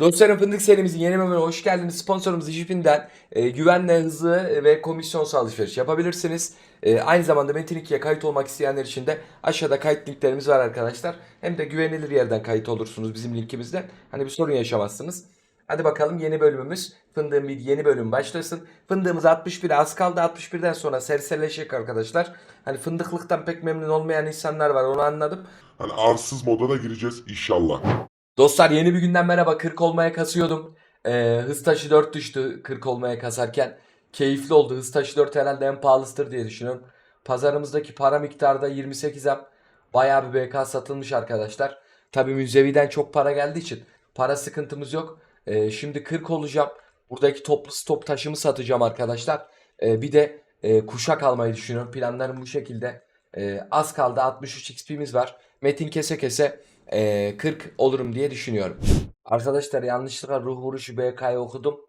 Dostlarım Fındık serimizin yeni bölümüne hoş geldiniz. Sponsorumuz Jipin'den e, güvenle, hızlı ve komisyonsuz alışveriş yapabilirsiniz. E, aynı zamanda Metin 2'ye kayıt olmak isteyenler için de aşağıda kayıt linklerimiz var arkadaşlar. Hem de güvenilir yerden kayıt olursunuz bizim linkimizden. Hani bir sorun yaşamazsınız. Hadi bakalım yeni bölümümüz. Fındığın bir yeni bölüm başlasın. Fındığımız 61'e az kaldı. 61'den sonra serserileşecek arkadaşlar. Hani fındıklıktan pek memnun olmayan insanlar var onu anladım. Hani arsız moda da gireceğiz inşallah. Dostlar yeni bir günden merhaba. 40 olmaya kasıyordum. Ee, hız taşı 4 düştü 40 olmaya kasarken. Keyifli oldu. Hız taşı 4 herhalde en pahalısıdır diye düşünüyorum. Pazarımızdaki para miktarı da 28 am. Bayağı bir BK satılmış arkadaşlar. Tabii müzeviden çok para geldiği için para sıkıntımız yok. Ee, şimdi 40 olacağım. Buradaki toplu stop taşımı satacağım arkadaşlar. Ee, bir de e, kuşak almayı düşünüyorum. Planlarım bu şekilde. Ee, az kaldı 63 XP'miz var. Metin kese kese e, 40 olurum diye düşünüyorum. Arkadaşlar yanlışlıkla ruh vuruşu BK'yı okudum.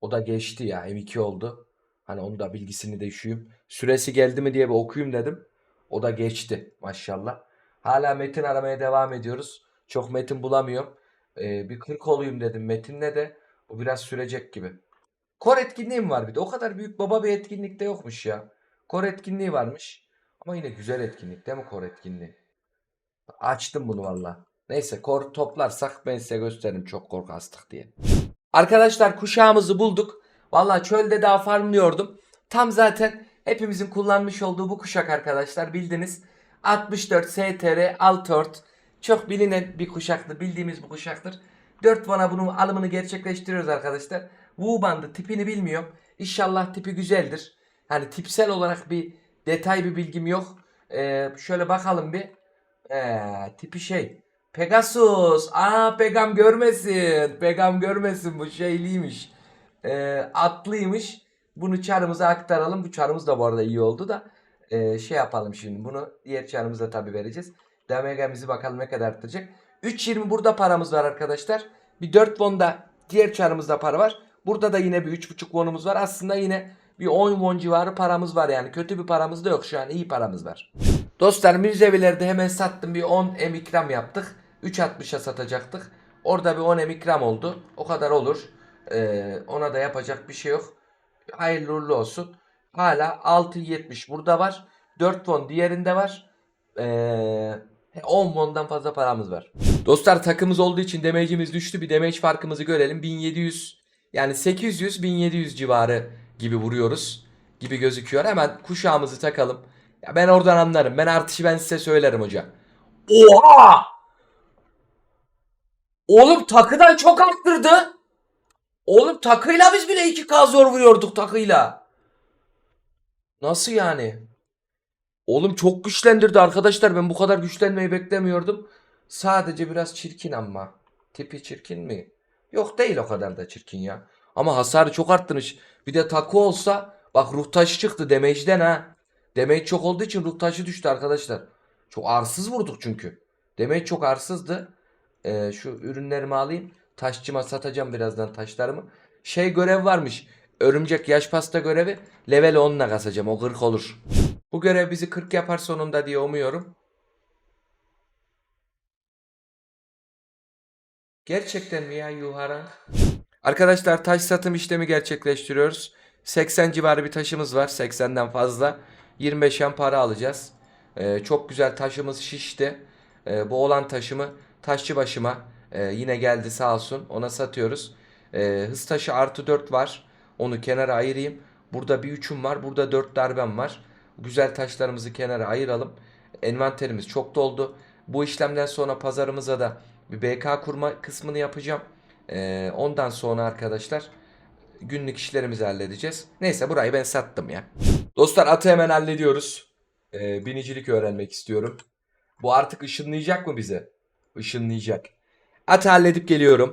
O da geçti ya M2 oldu. Hani onu da bilgisini de düşeyim. Süresi geldi mi diye bir okuyayım dedim. O da geçti maşallah. Hala metin aramaya devam ediyoruz. Çok metin bulamıyorum. Ee, bir 40 olayım dedim metinle de. O biraz sürecek gibi. Kor etkinliğim var bir de. O kadar büyük baba bir etkinlik de yokmuş ya. Kor etkinliği varmış. Ama yine güzel etkinlik değil mi kor etkinliği? Açtım bunu valla. Neyse kor toplarsak ben size gösteririm çok korku astık diye. Arkadaşlar kuşağımızı bulduk. Valla çölde daha farmlıyordum. Tam zaten hepimizin kullanmış olduğu bu kuşak arkadaşlar bildiniz. 64 STR Altort. Çok bilinen bir kuşaktır. Bildiğimiz bir kuşaktır. 4 bana bunun alımını gerçekleştiriyoruz arkadaşlar. Wu bandı tipini bilmiyorum. İnşallah tipi güzeldir. Hani tipsel olarak bir detay bir bilgim yok. Ee, şöyle bakalım bir. Ee, tipi şey. Pegasus. Aa Pegam görmesin. Pegam görmesin bu şeyliymiş. Ee, atlıymış. Bunu çarımıza aktaralım. Bu çarımız da bu arada iyi oldu da. Ee, şey yapalım şimdi. Bunu diğer çarımıza tabi vereceğiz. Damagemizi bakalım ne kadar artacak. 3.20 burada paramız var arkadaşlar. Bir 4 won'da diğer çarımızda para var. Burada da yine bir 3.5 won'umuz var. Aslında yine bir 10 won civarı paramız var yani. Kötü bir paramız da yok şu an. iyi paramız var. Dostlar müzevilerde hemen sattım. Bir 10 em ikram yaptık. 3.60'a satacaktık. Orada bir 10 em ikram oldu. O kadar olur. Ee, ona da yapacak bir şey yok. Hayırlı uğurlu olsun. Hala 6.70 burada var. 4 won diğerinde var. Ee, 10 won'dan fazla paramız var. Dostlar takımız olduğu için damage'imiz düştü. Bir damage farkımızı görelim. 1700 yani 800-1700 civarı gibi vuruyoruz gibi gözüküyor. Hemen kuşağımızı takalım. Ya ben oradan anlarım. Ben artışı ben size söylerim hocam. Oha! Oğlum takıdan çok arttırdı. Oğlum takıyla biz bile 2K zor vuruyorduk takıyla. Nasıl yani? Oğlum çok güçlendirdi arkadaşlar. Ben bu kadar güçlenmeyi beklemiyordum. Sadece biraz çirkin ama. Tipi çirkin mi? Yok değil o kadar da çirkin ya. Ama hasarı çok arttırmış. Bir de takı olsa bak ruh taşı çıktı damage'den ha. Damage çok olduğu için ruh taşı düştü arkadaşlar. Çok arsız vurduk çünkü. Damage çok arsızdı. Ee, şu ürünlerimi alayım. Taşçıma satacağım birazdan taşlarımı. Şey görev varmış. Örümcek yaş pasta görevi. Level 10'la kasacağım. O 40 olur. Bu görev bizi 40 yapar sonunda diye umuyorum. Gerçekten mi ya Yuharan? Arkadaşlar taş satım işlemi gerçekleştiriyoruz. 80 civarı bir taşımız var. 80'den fazla. 25 yan para alacağız. Ee, çok güzel taşımız şişti. Ee, bu olan taşımı taşçı başıma e, yine geldi sağ olsun. Ona satıyoruz. Ee, hız taşı artı 4 var. Onu kenara ayırayım. Burada bir 3'üm var. Burada 4 darbem var. Güzel taşlarımızı kenara ayıralım. Envanterimiz çok doldu. Bu işlemden sonra pazarımıza da bir BK kurma kısmını yapacağım. Ee, ondan sonra arkadaşlar günlük işlerimizi halledeceğiz. Neyse burayı ben sattım ya. Dostlar atı hemen hallediyoruz. Ee, binicilik öğrenmek istiyorum. Bu artık ışınlayacak mı bize? Işınlayacak. Atı halledip geliyorum.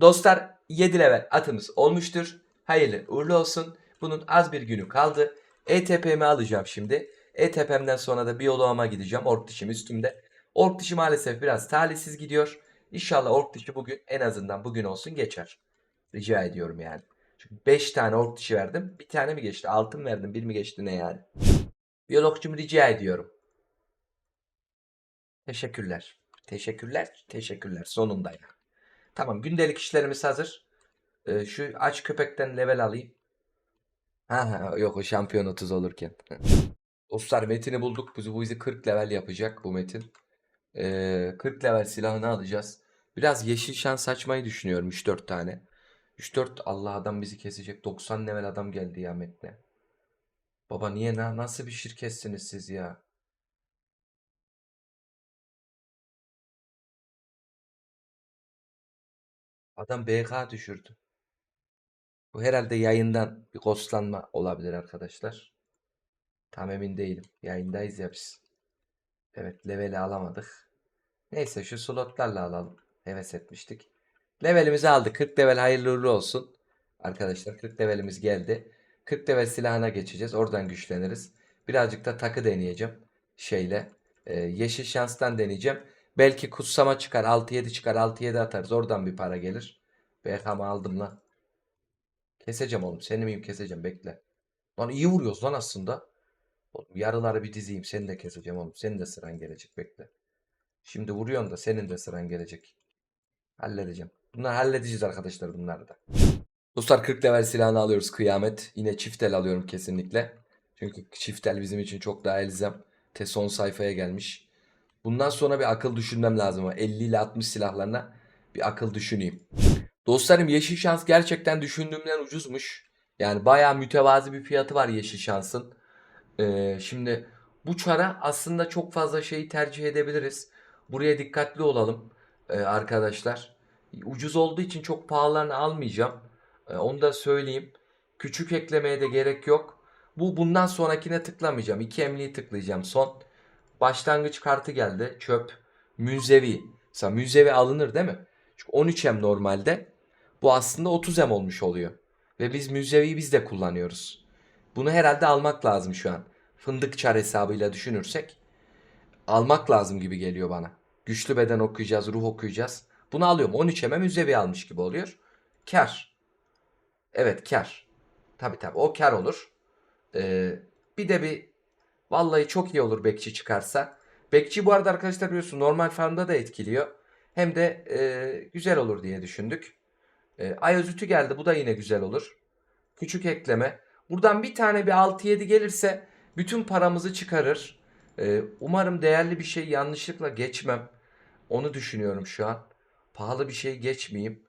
Dostlar 7 level atımız olmuştur. Hayırlı uğurlu olsun. Bunun az bir günü kaldı. ETP'mi alacağım şimdi. ETP'mden sonra da biyoloğuma gideceğim. Ork dişim üstümde. Ork dişi maalesef biraz talihsiz gidiyor. İnşallah ork dişi bugün en azından bugün olsun geçer. Rica ediyorum yani. Çünkü 5 tane ork dişi verdim. Bir tane mi geçti? Altın verdim. Bir mi geçti ne yani? Biyologcum rica ediyorum. Teşekkürler. Teşekkürler. Teşekkürler. Sonunda ya. Tamam gündelik işlerimiz hazır. Ee, şu aç köpekten level alayım. Ha, ha yok o şampiyon 30 olurken. Dostlar Metin'i bulduk. Bizi, bu bizi 40 level yapacak bu Metin. Ee, 40 level silahını alacağız. Biraz yeşil şans açmayı düşünüyorum 3-4 tane. 3-4 Allah adam bizi kesecek. 90 level adam geldi ya Metin'e. Baba niye na nasıl bir şirketsiniz siz ya? Adam BK düşürdü. Bu herhalde yayından bir ghostlanma olabilir arkadaşlar. Tam emin değilim. Yayındayız ya biz. Evet leveli alamadık. Neyse şu slotlarla alalım. Heves etmiştik. Levelimizi aldık. 40 level hayırlı uğurlu olsun. Arkadaşlar 40 levelimiz geldi. 40 level silahına geçeceğiz. Oradan güçleniriz. Birazcık da takı deneyeceğim. Şeyle. e, yeşil şanstan deneyeceğim. Belki kutsama çıkar. 6-7 çıkar. 6-7 atarız. Oradan bir para gelir. BK'mı aldım lan. Keseceğim oğlum. Seni miyim keseceğim. Bekle. Lan iyi vuruyoruz lan aslında. Oğlum yarıları bir dizeyim. Seni de keseceğim oğlum. Senin de sıran gelecek. Bekle. Şimdi vuruyorsun da senin de sıran gelecek. Halledeceğim. Bunları halledeceğiz arkadaşlar bunları da. Dostlar 40 level silahını alıyoruz kıyamet. Yine çiftel alıyorum kesinlikle. Çünkü çiftel bizim için çok daha elzem. Te son sayfaya gelmiş. Bundan sonra bir akıl düşünmem lazım. 50 ile 60 silahlarına bir akıl düşüneyim. Dostlarım yeşil şans gerçekten düşündüğümden ucuzmuş. Yani bayağı mütevazi bir fiyatı var yeşil şansın. Ee, şimdi bu çara aslında çok fazla şeyi tercih edebiliriz. Buraya dikkatli olalım ee, arkadaşlar. Ucuz olduğu için çok pahalarını almayacağım. Ee, onu da söyleyeyim. Küçük eklemeye de gerek yok. Bu bundan sonrakine tıklamayacağım. İki emliği tıklayacağım son. Başlangıç kartı geldi. Çöp. Münzevi. Mesela münzevi alınır değil mi? Çünkü 13M normalde. Bu aslında 30M olmuş oluyor. Ve biz münzeviyi biz de kullanıyoruz. Bunu herhalde almak lazım şu an. Fındık çar hesabıyla düşünürsek. Almak lazım gibi geliyor bana. Güçlü beden okuyacağız, ruh okuyacağız. Bunu alıyorum. 13'eme müzevi almış gibi oluyor. Kar. Evet kar. Tabi tabi o kar olur. Ee, bir de bir vallahi çok iyi olur bekçi çıkarsa. Bekçi bu arada arkadaşlar biliyorsun normal farmda da etkiliyor. Hem de e, güzel olur diye düşündük. E, Ayazütü geldi. Bu da yine güzel olur. Küçük ekleme. Buradan bir tane bir 6-7 gelirse bütün paramızı çıkarır. E, umarım değerli bir şey yanlışlıkla geçmem. Onu düşünüyorum şu an. Pahalı bir şey geçmeyeyim.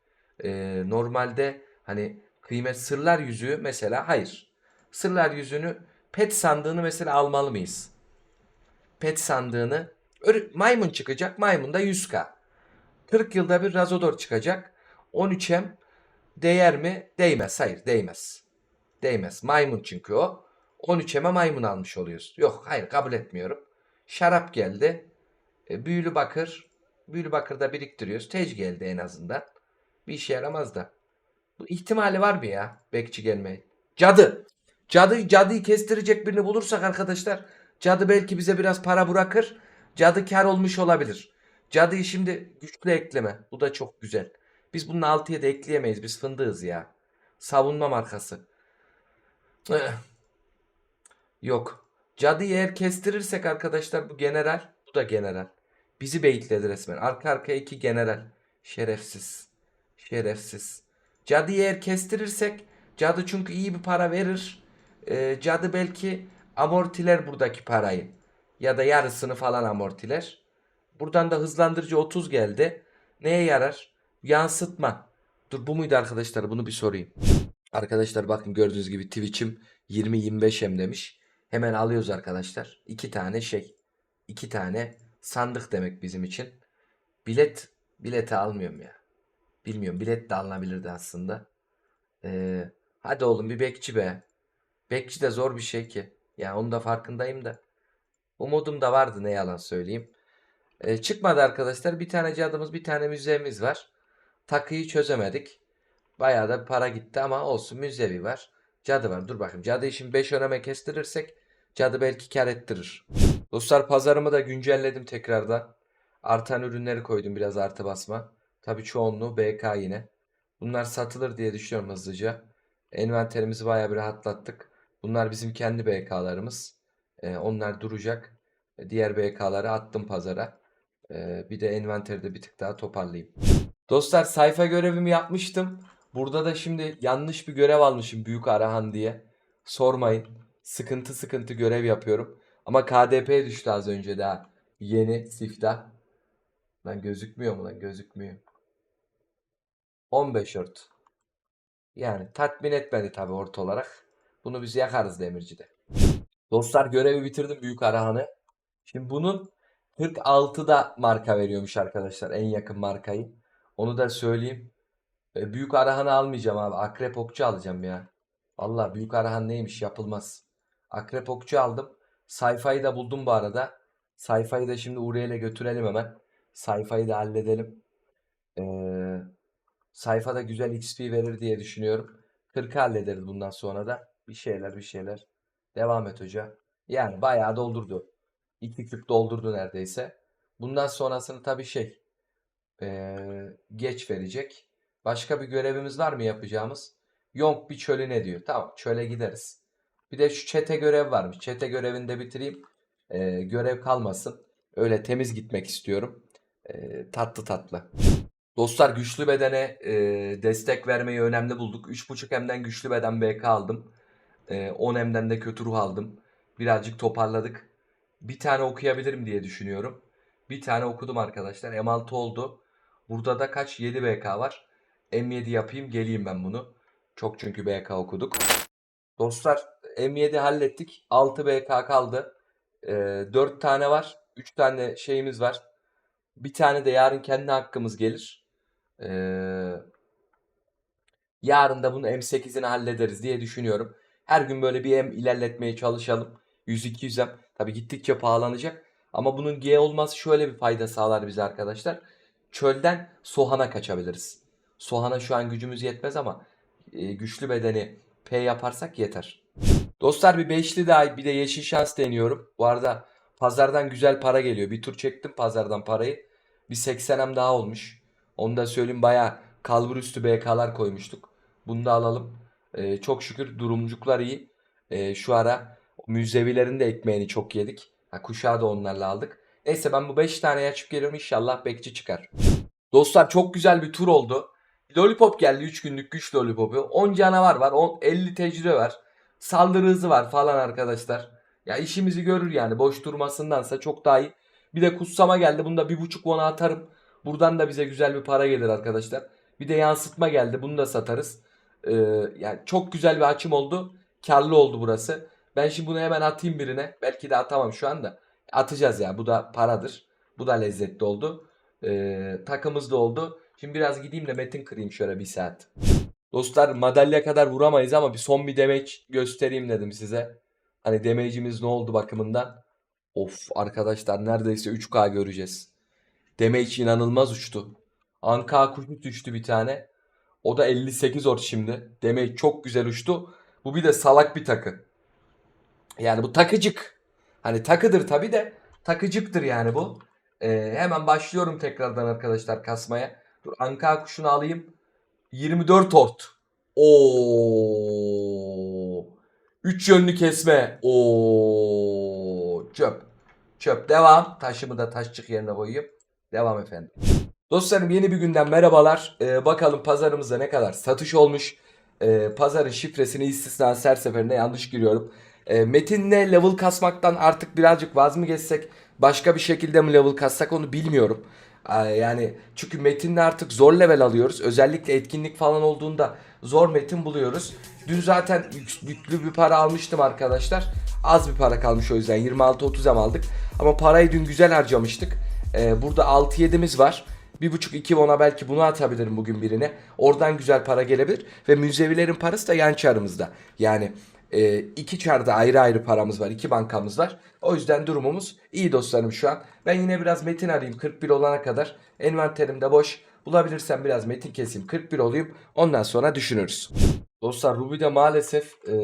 E, normalde hani kıymet sırlar yüzüğü mesela hayır. Sırlar yüzüğünü pet sandığını mesela almalı mıyız? Pet sandığını maymun çıkacak. Maymun da 100k. 40 yılda bir Razodor çıkacak. 13M değer mi? Değmez. Hayır değmez. Değmez. Maymun çünkü o. 13'eme maymun almış oluyoruz. Yok hayır kabul etmiyorum. Şarap geldi. E, büyülü bakır. Büyülü bakırda biriktiriyoruz. Tec geldi en azından. Bir işe yaramaz da. Bu ihtimali var mı ya? Bekçi gelmeyi. Cadı. Cadı cadıyı kestirecek birini bulursak arkadaşlar cadı belki bize biraz para bırakır. Cadı kar olmuş olabilir. Cadıyı şimdi güçlü ekleme. Bu da çok güzel. Biz bunun 6'ya da ekleyemeyiz. Biz fındığız ya. Savunma markası. Eh. Yok. Cadıyı eğer kestirirsek arkadaşlar bu general. Bu da general. Bizi beyitledi resmen. Arka arkaya iki general. Şerefsiz. Şerefsiz. Cadıyı eğer kestirirsek cadı çünkü iyi bir para verir. Ee, cadı belki amortiler buradaki parayı. Ya da yarısını falan amortiler. Buradan da hızlandırıcı 30 geldi. Neye yarar? Yansıtma. Dur bu muydu arkadaşlar? Bunu bir sorayım. Arkadaşlar bakın gördüğünüz gibi Twitch'im 20-25M demiş. Hemen alıyoruz arkadaşlar. İki tane şey. iki tane sandık demek bizim için. Bilet bileti almıyorum ya. Bilmiyorum bilet de alınabilirdi aslında. Ee, hadi oğlum bir bekçi be. Bekçi de zor bir şey ki. Ya onun da farkındayım da. Umudum da vardı ne yalan söyleyeyim. Ee, çıkmadı arkadaşlar. Bir tane cadımız bir tane müzemiz var. Takıyı çözemedik. Bayağı da para gitti ama olsun müzevi var. Cadı var. Dur bakayım. Cadıyı şimdi 5 öneme kestirirsek cadı belki kar ettirir. Dostlar pazarımı da güncelledim tekrardan. Artan ürünleri koydum biraz artı basma. Tabii çoğunluğu BK yine. Bunlar satılır diye düşünüyorum hızlıca. Envanterimizi bayağı bir rahatlattık. Bunlar bizim kendi BK'larımız. Ee, onlar duracak. Diğer BK'ları attım pazara. Ee, bir de envanteri de bir tık daha toparlayayım. Dostlar sayfa görevimi yapmıştım. Burada da şimdi yanlış bir görev almışım Büyük Arahan diye. Sormayın. Sıkıntı sıkıntı görev yapıyorum. Ama KDP düştü az önce daha. Yeni siftah. Lan gözükmüyor mu lan? Gözükmüyor. 15 ort. Yani tatmin etmedi tabii ort olarak. Bunu biz yakarız demircide. Dostlar görevi bitirdim Büyük Arahan'ı. Şimdi bunun 46'da marka veriyormuş arkadaşlar en yakın markayı. Onu da söyleyeyim. E, Büyük Arahan'ı almayacağım abi. Akrep okçu alacağım ya. Vallahi Büyük Arahan neymiş yapılmaz. Akrep okçu aldım. Sayfayı da buldum bu arada. Sayfayı da şimdi Uriel'e götürelim hemen. Sayfayı da halledelim. Ee, sayfada güzel XP verir diye düşünüyorum. 40 hallederiz bundan sonra da. Bir şeyler bir şeyler. Devam et hoca. Yani bayağı doldurdu. 2 küp doldurdu neredeyse. Bundan sonrasını tabii şey ee, geç verecek. Başka bir görevimiz var mı yapacağımız? Yonk bir çölüne diyor. Tamam çöle gideriz. Bir de şu çete görev varmış. Çete görevini de bitireyim. Ee, görev kalmasın. Öyle temiz gitmek istiyorum. Ee, tatlı tatlı. Dostlar güçlü bedene e, destek vermeyi önemli bulduk. 3.5 M'den güçlü beden BK aldım. E, 10 M'den de kötü ruh aldım. Birazcık toparladık. Bir tane okuyabilirim diye düşünüyorum. Bir tane okudum arkadaşlar. M6 oldu. Burada da kaç? 7 BK var. M7 yapayım geleyim ben bunu. Çok çünkü BK okuduk. Dostlar M7 hallettik. 6 BK kaldı. E, 4 tane var. 3 tane şeyimiz var. Bir tane de yarın kendi hakkımız gelir. Ee, yarın da bunu M8'ini hallederiz diye düşünüyorum. Her gün böyle bir M ilerletmeye çalışalım. 100-200 M. Tabi gittikçe pahalanacak. Ama bunun G olması şöyle bir fayda sağlar bize arkadaşlar. Çölden Sohan'a kaçabiliriz. Sohan'a şu an gücümüz yetmez ama e, güçlü bedeni P yaparsak yeter. Dostlar bir beşli daha bir de yeşil şans deniyorum. Bu arada pazardan güzel para geliyor. Bir tur çektim pazardan parayı. Bir 80'em daha olmuş. Onu da söyleyeyim bayağı kalbur üstü BK'lar koymuştuk. Bunu da alalım. Ee, çok şükür durumcuklar iyi. Ee, şu ara müzevilerin de ekmeğini çok yedik. Ha, kuşağı da onlarla aldık. Neyse ben bu 5 tane açıp geliyorum. İnşallah bekçi çıkar. Dostlar çok güzel bir tur oldu. Lollipop geldi 3 günlük güç Lollipop'u. 10 canavar var. 10, 50 tecrübe var. Saldırı hızı var falan arkadaşlar. Ya işimizi görür yani. Boş durmasındansa çok daha iyi. Bir de kutsama geldi. Bunu da bir buçuk ona atarım. Buradan da bize güzel bir para gelir arkadaşlar. Bir de yansıtma geldi. Bunu da satarız. Ee, yani çok güzel bir açım oldu. Karlı oldu burası. Ben şimdi bunu hemen atayım birine. Belki de atamam şu anda. Atacağız ya. Bu da paradır. Bu da lezzetli oldu. Ee, takımız da oldu. Şimdi biraz gideyim de metin kırayım şöyle bir saat. Dostlar madalya kadar vuramayız ama bir son bir demeç göstereyim dedim size. Hani demecimiz ne oldu bakımından. Of arkadaşlar neredeyse 3K göreceğiz. Damage inanılmaz uçtu. Anka kuşu düştü bir tane. O da 58 ort şimdi. Damage çok güzel uçtu. Bu bir de salak bir takı. Yani bu takıcık. Hani takıdır tabi de takıcıktır yani bu. Ee, hemen başlıyorum tekrardan arkadaşlar kasmaya. Dur Anka kuşunu alayım. 24 ort. Oo. 3 yönlü kesme. Oo. Çöp. Çöp devam. Taşımı da taşçık yerine koyayım. Devam efendim. Dostlarım yeni bir günden merhabalar. Ee, bakalım pazarımızda ne kadar satış olmuş. Ee, pazarın şifresini istisna her seferinde yanlış giriyorum. Ee, metinle level kasmaktan artık birazcık vaz mı geçsek başka bir şekilde mi level kassak onu bilmiyorum. Ee, yani çünkü metinle artık zor level alıyoruz. Özellikle etkinlik falan olduğunda zor metin buluyoruz. Dün zaten yük- yüklü bir para almıştım arkadaşlar. Az bir para kalmış o yüzden 26-30 em aldık. Ama parayı dün güzel harcamıştık. Ee, burada 6-7'miz var. 1.5-2 ona belki bunu atabilirim bugün birine. Oradan güzel para gelebilir. Ve müzevilerin parası da yan çarımızda. Yani e, iki çarda ayrı ayrı paramız var. iki bankamız var. O yüzden durumumuz iyi dostlarım şu an. Ben yine biraz metin arayayım 41 olana kadar. Envanterim de boş. Bulabilirsem biraz metin keseyim 41 olayım. Ondan sonra düşünürüz. Dostlar Ruby'de maalesef e,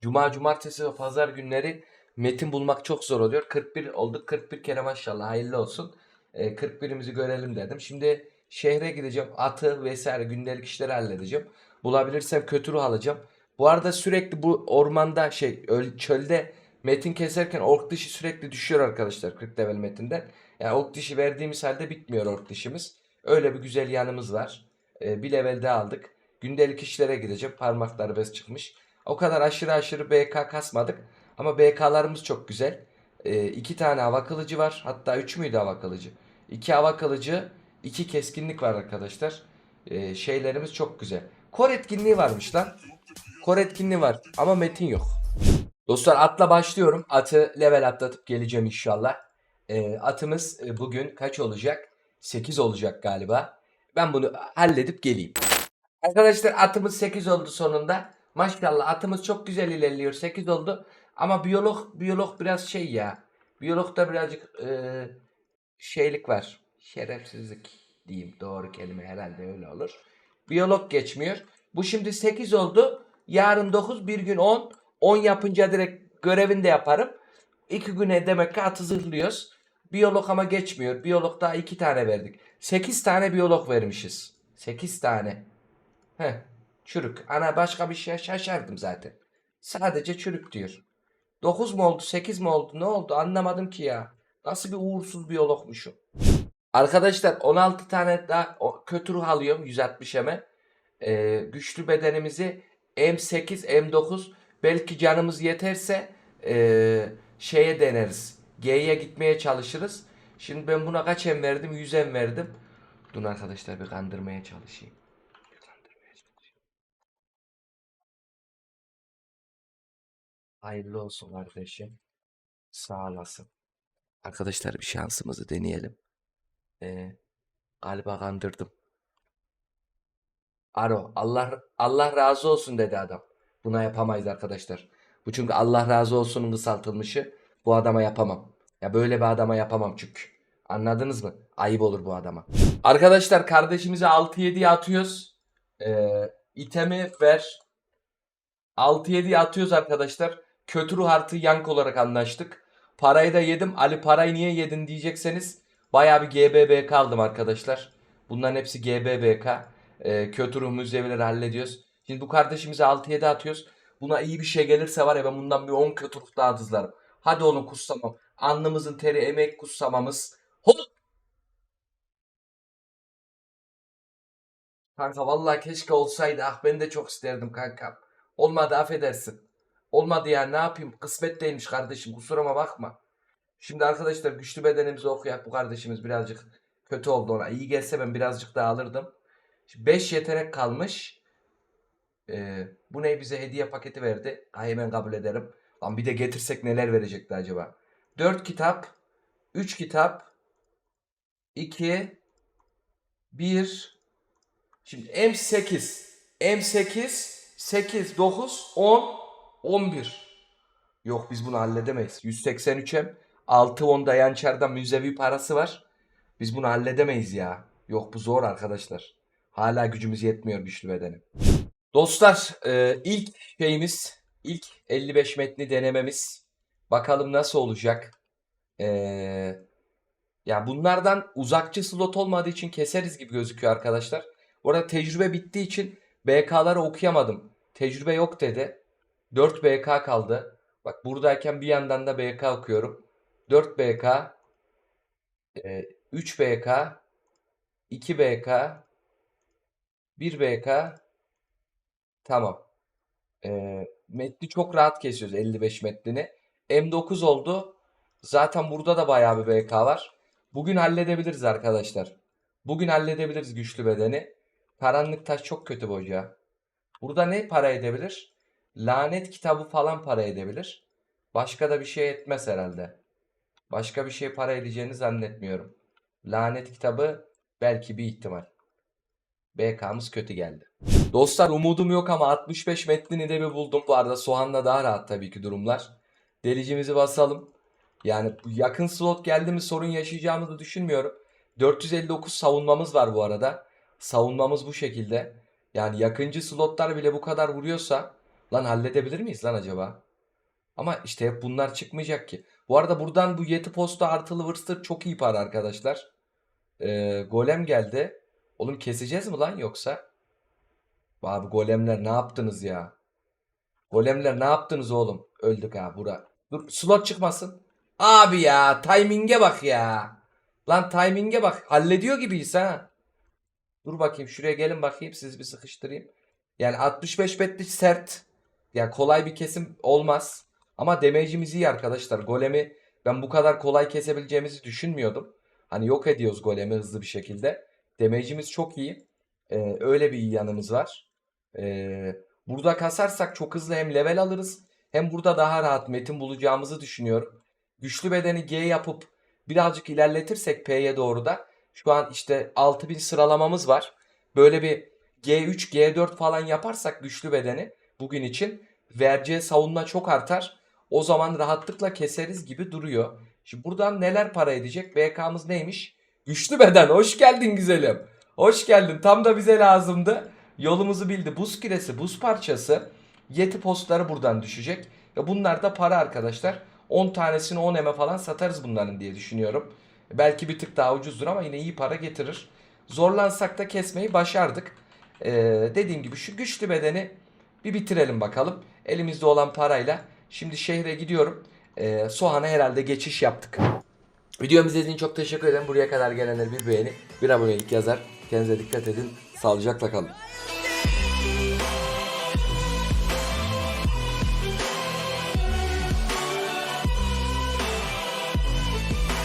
Cuma, Cumartesi ve Pazar günleri metin bulmak çok zor oluyor. 41 olduk. 41 kere maşallah hayırlı olsun. E, 41'imizi görelim dedim. Şimdi şehre gideceğim. Atı vesaire gündelik işleri halledeceğim. Bulabilirsem kötü ruh alacağım. Bu arada sürekli bu ormanda şey öl- çölde metin keserken ork dişi sürekli düşüyor arkadaşlar 40 level metinden. Yani ork dişi verdiğimiz halde bitmiyor ork dişimiz. Öyle bir güzel yanımız var. Ee, bir level daha aldık. Gündelik işlere gideceğim. Parmakları bez çıkmış. O kadar aşırı aşırı BK kasmadık. Ama BK'larımız çok güzel. Ee, iki tane hava kılıcı var. Hatta üç müydü hava kılıcı? İki hava kılıcı, iki keskinlik var arkadaşlar. Ee, şeylerimiz çok güzel. Kor etkinliği varmış lan. Kor etkinliği var ama metin yok. Dostlar atla başlıyorum. Atı level atlatıp geleceğim inşallah. Ee, atımız e, bugün kaç olacak? 8 olacak galiba. Ben bunu halledip geleyim. Arkadaşlar atımız 8 oldu sonunda. Maşallah atımız çok güzel ilerliyor. 8 oldu. Ama biyolog biyolog biraz şey ya. Biyologda birazcık e, şeylik var. Şerefsizlik diyeyim. Doğru kelime herhalde öyle olur. Biyolog geçmiyor. Bu şimdi 8 oldu. Yarın 9, bir gün 10. 10 yapınca direkt görevini de yaparım. 2 güne demek ki atı zırhlıyoruz. Biyolog ama geçmiyor. Biyolog daha 2 tane verdik. 8 tane biyolog vermişiz. 8 tane. Heh. Çürük. Ana başka bir şey şaşardım zaten. Sadece çürük diyor. 9 mu oldu 8 mi oldu ne oldu anlamadım ki ya. Nasıl bir uğursuz biyologmuşum. Arkadaşlar 16 tane daha kötü ruh alıyorum 160 eme. Ee, güçlü bedenimizi M8 M9 belki canımız yeterse ee, şeye deneriz. G'ye gitmeye çalışırız. Şimdi ben buna kaç em verdim? 100 em verdim. Dur arkadaşlar bir kandırmaya çalışayım. Bir kandırmaya çalışayım. Hayırlı olsun kardeşim. Sağ olasın. Arkadaşlar bir şansımızı deneyelim. Ee, galiba kandırdım. Aro Allah Allah razı olsun dedi adam. Buna yapamayız arkadaşlar. Bu çünkü Allah razı olsunun kısaltılmışı. Bu adama yapamam. Ya böyle bir adama yapamam çünkü. Anladınız mı? Ayıp olur bu adama. Arkadaşlar kardeşimize 6-7'ye atıyoruz. Ee, itemi ver. 6-7'ye atıyoruz arkadaşlar. Kötü ruh artı yank olarak anlaştık. Parayı da yedim. Ali parayı niye yedin diyecekseniz bayağı bir GBBK aldım arkadaşlar. Bunların hepsi GBBK. Ee, kötü ruh müzevileri hallediyoruz. Şimdi bu kardeşimize 6-7 atıyoruz. Buna iyi bir şey gelirse var ya ben bundan bir 10 kötü ruh daha dızlarım. Hadi oğlum kutsamam. Alnımızın teri emek kutsamamız. Hop! Kanka vallahi keşke olsaydı. Ah ben de çok isterdim kankam. Olmadı affedersin. Olmadı ya ne yapayım? Kısmet değilmiş kardeşim. Kusuruma bakma. Şimdi arkadaşlar güçlü bedenimizi okuyak. Bu kardeşimiz birazcık kötü oldu ona. İyi gelse ben birazcık daha alırdım. 5 yetenek kalmış. Ee, bu ne bize hediye paketi verdi. Ha, hemen kabul ederim. Lan bir de getirsek neler verecekti acaba? 4 kitap. 3 kitap. 2 1 Şimdi M8 M8 8 9 10 11 Yok biz bunu halledemeyiz. 183 M 6 10 dayançerden müzevi parası var. Biz bunu halledemeyiz ya. Yok bu zor arkadaşlar. Hala gücümüz yetmiyor güçlü bedenim. Dostlar e, ilk şeyimiz ilk 55 metni denememiz. Bakalım nasıl olacak. Eee ya bunlardan uzakçı slot olmadığı için keseriz gibi gözüküyor arkadaşlar. Bu arada tecrübe bittiği için BK'ları okuyamadım. Tecrübe yok dedi. 4 BK kaldı. Bak buradayken bir yandan da BK okuyorum. 4 BK, e, 3 BK, 2 BK, 1 BK. Tamam. E, metni çok rahat kesiyoruz 55 metnini. M9 oldu. Zaten burada da bayağı bir BK var. Bugün halledebiliriz arkadaşlar. Bugün halledebiliriz güçlü bedeni. Karanlık taş çok kötü bu hoca. Burada ne para edebilir? Lanet kitabı falan para edebilir. Başka da bir şey etmez herhalde. Başka bir şey para edeceğini zannetmiyorum. Lanet kitabı belki bir ihtimal. BK'mız kötü geldi. Dostlar umudum yok ama 65 metnini de bir buldum. Bu arada Soğan'la daha rahat tabii ki durumlar. Delicimizi basalım. Yani yakın slot geldi mi sorun yaşayacağımızı düşünmüyorum. 459 savunmamız var bu arada. Savunmamız bu şekilde. Yani yakıncı slotlar bile bu kadar vuruyorsa lan halledebilir miyiz lan acaba? Ama işte hep bunlar çıkmayacak ki. Bu arada buradan bu Yeti posta artılı Wırstır çok iyi para arkadaşlar. Ee, golem geldi. Oğlum keseceğiz mi lan yoksa? Abi golemler ne yaptınız ya? Golemler ne yaptınız oğlum? Öldük ha bura. Dur slot çıkmasın. Abi ya timing'e bak ya. Lan timing'e bak. Hallediyor gibiyiz ha. Dur bakayım şuraya gelin bakayım siz bir sıkıştırayım. Yani 65 betli sert. Yani kolay bir kesim olmaz. Ama damage'imiz iyi arkadaşlar. Golemi ben bu kadar kolay kesebileceğimizi düşünmüyordum. Hani yok ediyoruz golemi hızlı bir şekilde. Damage'imiz çok iyi. Ee, öyle bir iyi yanımız var. Ee, burada kasarsak çok hızlı hem level alırız. Hem burada daha rahat metin bulacağımızı düşünüyorum. Güçlü bedeni G yapıp birazcık ilerletirsek P'ye doğru da şu an işte 6000 sıralamamız var. Böyle bir G3, G4 falan yaparsak güçlü bedeni bugün için vereceği savunma çok artar. O zaman rahatlıkla keseriz gibi duruyor. Şimdi buradan neler para edecek? BK'mız neymiş? Güçlü beden. Hoş geldin güzelim. Hoş geldin. Tam da bize lazımdı. Yolumuzu bildi. Buz küresi, buz parçası. Yeti postları buradan düşecek. Ve bunlar da para arkadaşlar. 10 tanesini 10 eme falan satarız bunların diye düşünüyorum. Belki bir tık daha ucuzdur ama yine iyi para getirir. Zorlansak da kesmeyi başardık. Ee, dediğim gibi şu güçlü bedeni bir bitirelim bakalım. Elimizde olan parayla. Şimdi şehre gidiyorum. Ee, Soğan'a herhalde geçiş yaptık. Videomu izlediğiniz çok teşekkür ederim. Buraya kadar gelenler bir beğeni, bir abonelik yazar. Kendinize dikkat edin. Sağlıcakla kalın.